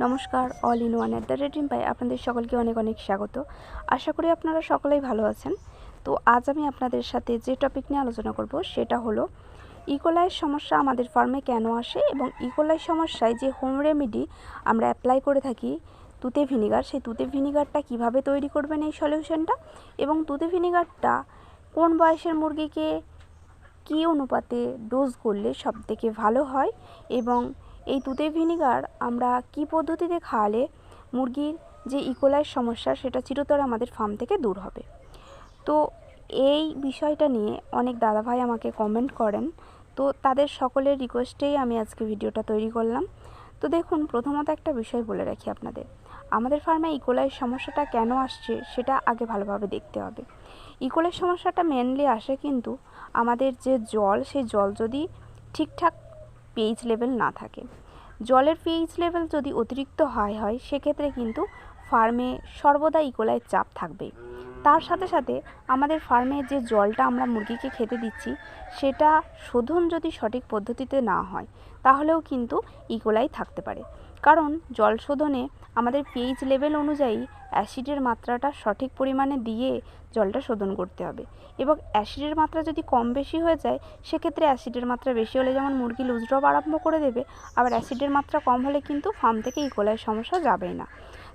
নমস্কার all in one at the rate pie আপনাদের সকলকে অনেক অনেক স্বাগত। আশা করি আপনারা সকলেই ভালো আছেন। তো আজ আমি আপনাদের সাথে যে টপিক নিয়ে আলোচনা করব সেটা হলো ইকোলাইয়ের সমস্যা আমাদের ফার্মে কেন আসে এবং ইকোলাই সমস্যায় যে হোম রেমেডি আমরা অ্যাপ্লাই করে থাকি তুতে ভিনিগার সেই তুতে ভিনিগারটা কীভাবে তৈরি করবেন এই সলিউশনটা এবং তুতে ভিনিগারটা কোন বয়সের মুরগিকে কী অনুপাতে ডোজ করলে সবথেকে ভালো হয় এবং এই তুতে ভিনিগার আমরা কি পদ্ধতিতে খাওয়ালে মুরগির যে ইকোলাইয়ের সমস্যা সেটা চিরতরে আমাদের ফার্ম থেকে দূর হবে? তো এই বিষয়টা নিয়ে অনেক দাদাভাই আমাকে কমেন্ট করেন। তো তাদের সকলের রিকোয়েস্টেই আমি আজকে ভিডিওটা তৈরি করলাম। তো দেখুন, প্রথমত একটা বিষয় বলে রাখি আপনাদের। আমাদের ফার্মে ইকোলাইয়ের সমস্যাটা কেন আসছে সেটা আগে ভালোভাবে দেখতে হবে। ইকোলাইয়ের সমস্যাটা মেনলি আসে কিন্তু আমাদের যে জল, সেই জল যদি ঠিকঠাক পিএইচ লেভেল না থাকে। জলের পিএইচ লেভেল যদি অতিরিক্ত হাই হয়, সেক্ষেত্রে কিন্তু ফার্মে সর্বদা ইকোলায় চাপ থাকবে। তার সাথে সাথে আমাদের ফার্মে যে জলটা আমরা মুরগিকে খেতে দিচ্ছি, সেটা শোধন যদি সঠিক পদ্ধতিতে না হয়, তাহলেও কিন্তু ইকোলাই থাকতে পারে। কারণ জল শোধনে আমাদের পিএইচ লেভেল অনুযায়ী অ্যাসিডের মাত্রাটা সঠিক পরিমাণে দিয়ে জলটা শোধন করতে হবে। এবং অ্যাসিডের মাত্রা যদি কম বেশি হয়ে যায়, সেক্ষেত্রে অ্যাসিডের মাত্রা বেশি হলে যেমন মুরগি লুজ ড্রপ আরম্ভ করে দেবে, আবার অ্যাসিডের মাত্রা কম হলে কিন্তু ফার্ম থেকে ইকোলাইয়ের সমস্যা যাবেই না।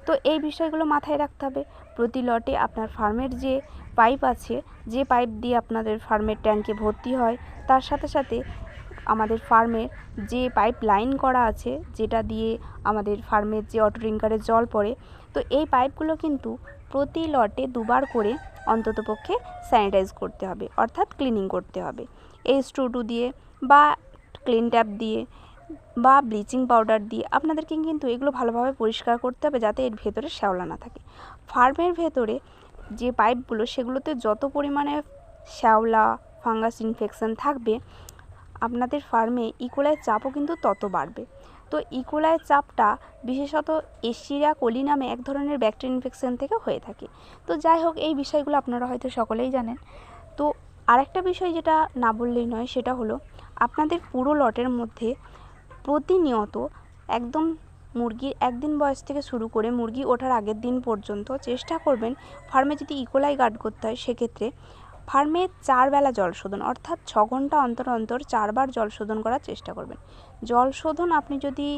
তো এই বিষয়গুলো মাথায় রাখতে হবে। প্রতি লটে আপনার ফার্মের যে পাইপ আছে, যে পাইপ দিয়ে আপনাদের ফার্মের ট্যাঙ্কে ভর্তি হয়, তার সাথে সাথে আমাদের ফার্মের যে পাইপ লাইন করা আছে, যেটা দিয়ে আমাদের ফার্মের যে অটো ড্রিঙ্কারে জল পড়ে, তো এই পাইপগুলো কিন্তু প্রতি লটে দুবার করে অন্ততপক্ষে স্যানিটাইজ করতে হবে, অর্থাৎ ক্লিনিং করতে হবে। এই স্ট্রুটু দিয়ে বা ক্লিন ট্যাপ দিয়ে বা ব্লিচিং পাউডার দিয়ে আপনাদেরকে কিন্তু এগুলো ভালোভাবে পরিষ্কার করতে হবে যাতে এর ভেতরে শ্যাওলা না থাকে। ফার্মের ভেতরে যে পাইপগুলো, সেগুলোতে যত পরিমাণে শ্যাওলা, ফাঙ্গাস, ইনফেকশান থাকবে আপনাদের ফার্মে ইকোলাইয়ের চাপও কিন্তু তত বাড়বে। তো ইকোলাইয়ের চাপটা বিশেষত এশিয়া কোলি নামে এক ধরনের ব্যাকটেরিয়া ইনফেকশন থেকে হয়ে থাকে। তো যাই হোক, এই বিষয়গুলো আপনারা হয়তো সকলেই জানেন। তো আরেকটা বিষয় যেটা না বললেই নয়, সেটা হলো আপনাদের পুরো লটের মধ্যে প্রতিনিয়ত একদম মুরগির একদিন বয়স থেকে শুরু করে মুরগি ওঠার আগের দিন পর্যন্ত চেষ্টা করবেন ফার্মে যদি ইকোলাই গার্ড করতে হয়, সেক্ষেত্রে ফার্মে চার বেলা জল শোধন, অর্থাৎ ছ ঘণ্টা অন্তর অন্তর চারবার জল শোধন করার চেষ্টা করবেন। জল শোধন আপনি যদি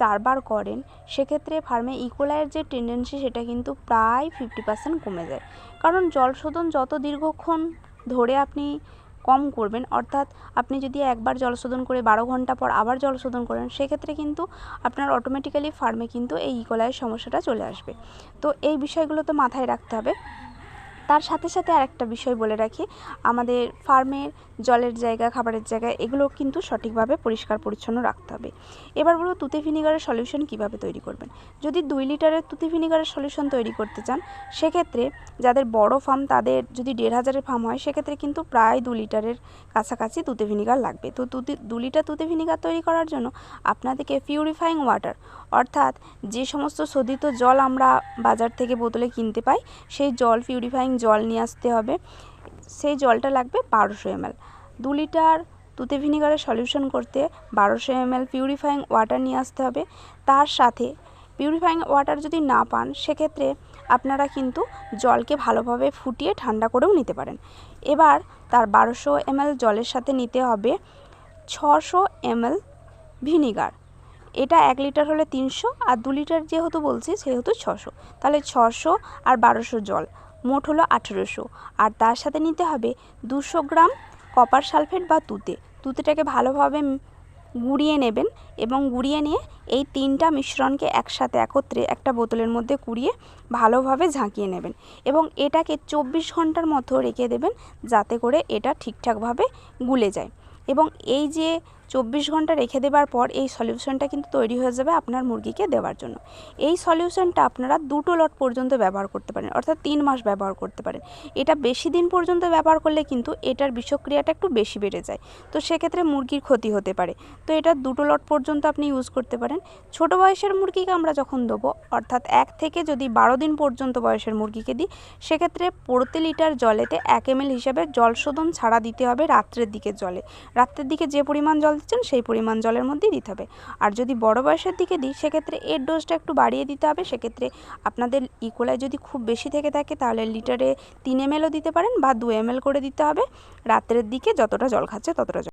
চারবার করেন, সেক্ষেত্রে ফার্মে ইকোলাইয়ের যে টেন্ডেন্সি সেটা কিন্তু প্রায় ফিফটি পার্সেন্ট কমে যায়। কারণ জল শোধন যত দীর্ঘক্ষণ ধরে আপনি কম করবেন, অর্থাৎ আপনি যদি একবার জল শোধন করে বারো ঘণ্টা পর আবার জল শোধন করেন, সেক্ষেত্রে কিন্তু আপনার অটোমেটিক্যালি ফার্মে কিন্তু এই ইকোলাইয়ের সমস্যাটা চলে আসবে। তো এই বিষয়গুলো তো মাথায় রাখতে হবে। তার সাথে সাথে আর একটা বিষয় বলে রাখি, আমাদের ফার্মের জলের জায়গা, খাবারের জায়গা, এগুলো কিন্তু সঠিকভাবে পরিষ্কার পরিচ্ছন্ন রাখতে হবে। এবার বলব তুতে ভিনিগারের সলিউশন কীভাবে তৈরি করবেন? যদি দুই লিটারের তুতে ভিনিগারের সলিউশন তৈরি করতে চান, সেক্ষেত্রে যাদের বড় ফার্ম তাদের যদি দেড় হাজারের ফার্ম হয়, সেক্ষেত্রে কিন্তু প্রায় দু লিটারের কাছাকাছি তুতে ভিনিগার লাগবে। তো তুতে, দু লিটার তুতে ভিনিগার তৈরি করার জন্য আপনাদেরকে পিউরিফাইং ওয়াটার অর্থাৎ যে সমস্ত শোধিত জল আমরা বাজার থেকে বোতলে কিনতে পাই, সেই জল পিউরিফাইং জল নিয়ে আসতে হবে। সেই জলটা লাগবে বারোশো এমএল। দু লিটার তুতে ভিনিগারের সলিউশন করতে বারোশো এমএল পিউরিফাইং ওয়াটার নিয়ে আসতে হবে। তার সাথে পিউরিফাইং ওয়াটার যদি না পান, সেক্ষেত্রে আপনারা কিন্তু জলকে ভালোভাবে ফুটিয়ে ঠান্ডা করেও নিতে পারেন। এবার তার বারোশো এমএল জলের সাথে নিতে হবে ছশো এমএল ভিনিগার। এটা এক লিটার হলে তিনশো আর দু লিটার যেহেতু বলছি, সেহেতু ছশো। তাহলে ছশো আর বারোশো জল। মোট হলো আঠেরোশো। আর তার সাথে নিতে হবে দুশো গ্রাম কপার সালফেট বা তুতে। তুতেটাকে ভালোভাবে গুঁড়িয়ে নেবেন এবং গুঁড়িয়ে নিয়ে এই তিনটা মিশ্রণকে একসাথে একত্রে একটা বোতলের মধ্যে কুড়িয়ে ভালোভাবে ঝাঁকিয়ে নেবেন এবং এটাকে চব্বিশ ঘণ্টার মতো রেখে দেবেন যাতে করে এটা ঠিকঠাকভাবে গুলে যায়। এবং এই যে চব্বিশ ঘণ্টা রেখে দেবার পর এই সলিউশনটা কিন্তু তৈরি হয়ে যাবে আপনার মুরগিকে দেওয়ার জন্য। এই সলিউশনটা আপনারা দুটো লট পর্যন্ত ব্যবহার করতে পারেন, অর্থাৎ তিন মাস ব্যবহার করতে পারেন। এটা বেশি দিন পর্যন্ত ব্যবহার করলে কিন্তু এটার বিষক্রিয়াটা একটু বেশি বেড়ে যায়। তো সেক্ষেত্রে মুরগির ক্ষতি হতে পারে। তো এটা দুটো লট পর্যন্ত আপনি ইউজ করতে পারেন। ছোট বয়সের মুরগিকে আমরা যখন দেবো, অর্থাৎ এক থেকে যদি বারো দিন পর্যন্ত বয়সের মুরগিকে দিই, সেক্ষেত্রে প্রতি লিটার জলেতে এক এম হিসাবে জল শোধন ছাড়া দিতে হবে রাত্রের দিকে জলে। রাত্রের দিকে যে পরিমাণ জল দিচ্ছেন, সেই পরিমাণ জলের মধ্যেই দিতে হবে। আর যদি বড় বয়সের দিকে দিই, সেক্ষেত্রে এর ডোজটা একটু বাড়িয়ে দিতে হবে। সেক্ষেত্রে আপনাদের ইকোলায় যদি খুব বেশি থেকে থাকে, তাহলে লিটারে তিন এমএলও দিতে পারেন বা দু এমএল করে দিতে হবে। রাত্রের দিকে যতটা জল খাচ্ছে ততটা